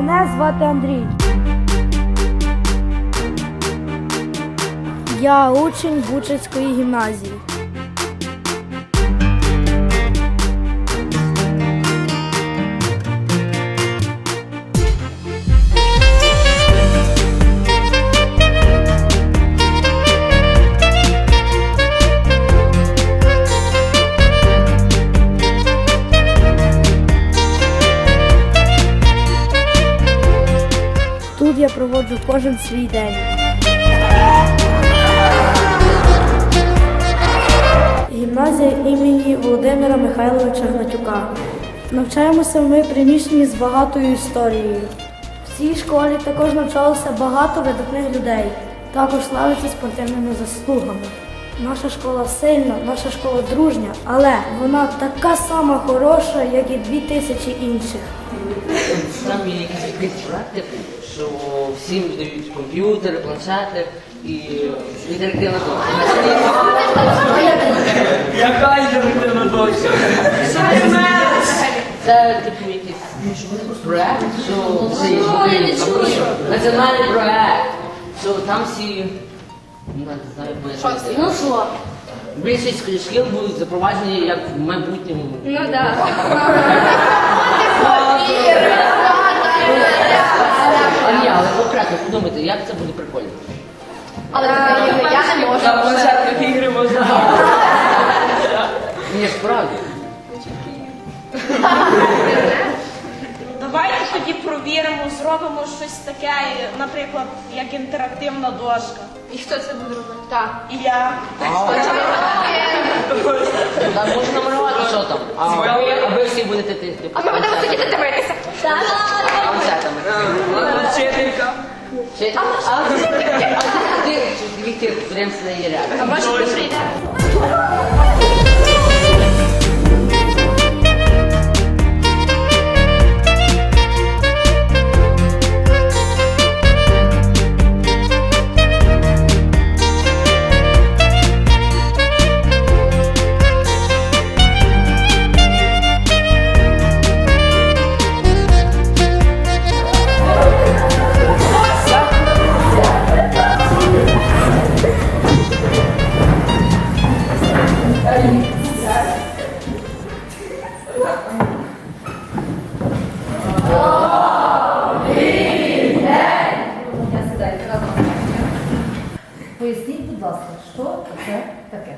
Мене звати Андрій. Я учень Бучацької гімназії. Проводжу кожен свій день. Гімназія імені Володимира Михайловича Гнатюка. Навчаємося ми приміщенні з багатою історією. В цій школі також навчалося багато видатних людей, також славиться спортивними заслугами. Наша школа сильна, наша школа дружня, але вона така сама хороша, як і дві тисячі інших. Там є якісь якісь проекти, що всім дають комп'ютери, планшети і інтерактивна дошка. Яка інтерактивна дошка? Це типу якийсь проект, що це є національний проект, що там всі ну, не знаю. Ну що? Більшість шкіл будуть запроваджені як в майбутньому. Ну так. А ні, але конкретно подумайте, як це буде прикольно. Але я не можу. На планшетних ігри можна. Ні, справді. Давайте тоді провіримо, зробимо щось таке, наприклад, як інтерактивна дошка. І хто це буде робити? Так. І я. Там можна намалювати, що там. А ви, всі будете ти- А ми будемо сидіти дивитися. планшетами. Вчителька. Чи- А а ти Віктор, прям на її А ряд. може ти прийде? Поясніть, будь ласка, що це таке?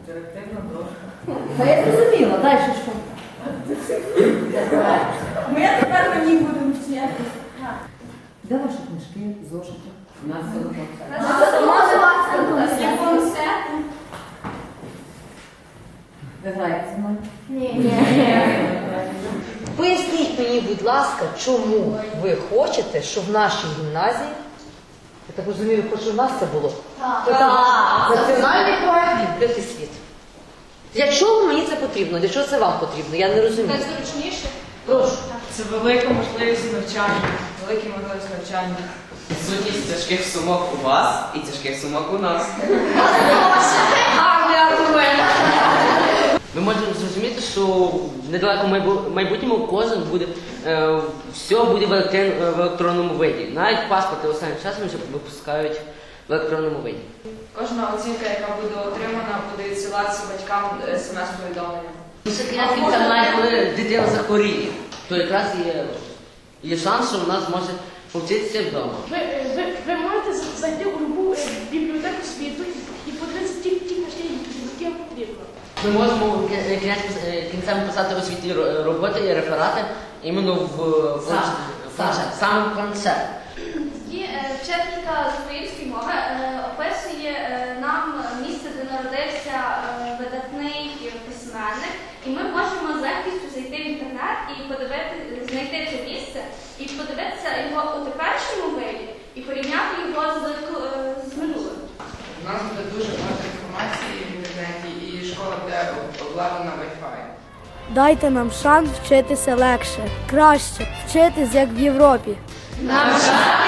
Інтерактивна дошка. Та я зрозуміла, далі що? Ми тепер на ній будемо вчити. Де ваші книжки, зошити? У нас Ви граєте зі мною? Поясніть мені, будь ласка, чому ви хочете, щоб в нашій гімназії, я так розумію, хоч у нас це було, Так. національний проект відкритий світ. Для чого мені це потрібно? Для чого це вам потрібно? Я не розумію. Найзручніше. Прошу. Це велика можливість навчання. Велика можливість навчання. Сутність тяжких сумок у вас і тяжких сумок у нас. Гарний аргумент. Ми можемо зрозуміти, що в недалекому майбутньому кожен буде е, все буде в, електри- в електронному виді. Навіть паспорти останнім часом вже випускають в електронному виді. Кожна оцінка, яка буде отримана, буде відсилатися батькам смс-повідомленням. Секрет навіть коли дитина захворіє, то якраз є, є шанс, що вона зможе повчитися вдома. Ви, ви, ви можете зайти у любу е, бібліотеку світу і, подивитися ті, ті книжки, які вам потрібно. Ми можемо кінець- е, кінцем писати освітні роботи і реферати іменно в планшет, саме в планшет. Тоді е, вчителька з української мови. Е, описує е, нам місце, де народився е, видатний письменник, і ми можемо з легкістю зайти в інтернет і подивити, знайти це місце і подивитися його у теперішньому виді і порівняти його з, е, з минулим. У нас буде дуже багато інформації в інтернеті, і школа буде обладнана Wi-Fi. Дайте нам шанс вчитися легше, краще, вчитись як в Європі. Нам жаль!